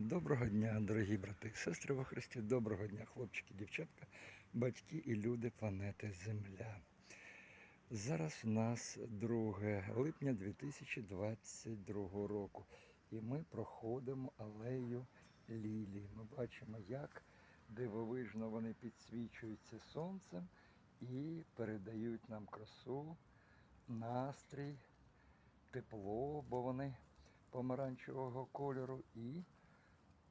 Доброго дня, дорогі брати і сестри во Христі. Доброго дня, хлопчики, дівчатка, батьки і люди планети Земля. Зараз у нас 2 липня 2022 року. І ми проходимо алею Лілії. Ми бачимо, як дивовижно вони підсвічуються сонцем і передають нам красу, настрій, тепло, бо вони помаранчевого кольору і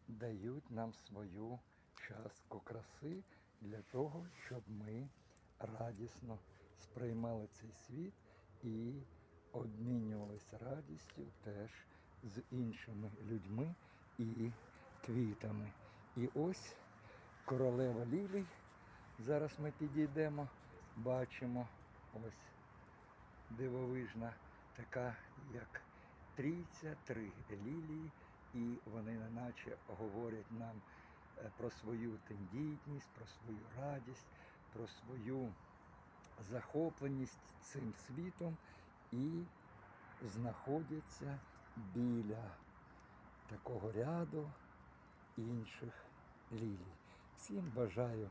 дають нам свою частку краси для того, щоб ми радісно сприймали цей світ і обмінювалися радістю теж з іншими людьми і квітами. І ось королева Лілій. Зараз ми підійдемо, бачимо ось дивовижна, така як трійця, три лілії, і вони неначе говорять нам е, про свою тендітність, про свою радість, про свою захопленість цим світом і знаходяться біля такого ряду інших лілій. Всім бажаю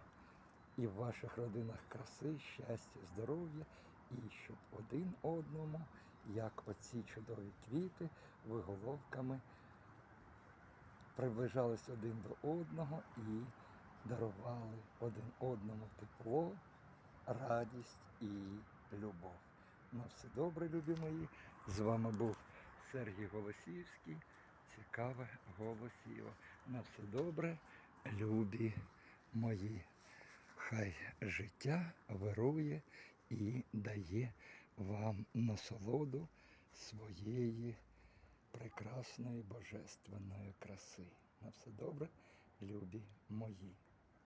і в ваших родинах краси, щастя, здоров'я, і щоб один одному, як оці чудові квіти, ви головками приближались один до одного і дарували один одному тепло, радість і любов. На все добре, любі мої. З вами був Сергій Голосіївський. Цікаве голосіво. На все добре, любі мої. Хай життя вирує і дає вам насолоду своєї прекрасної божественної краси. На все добре, любі мої.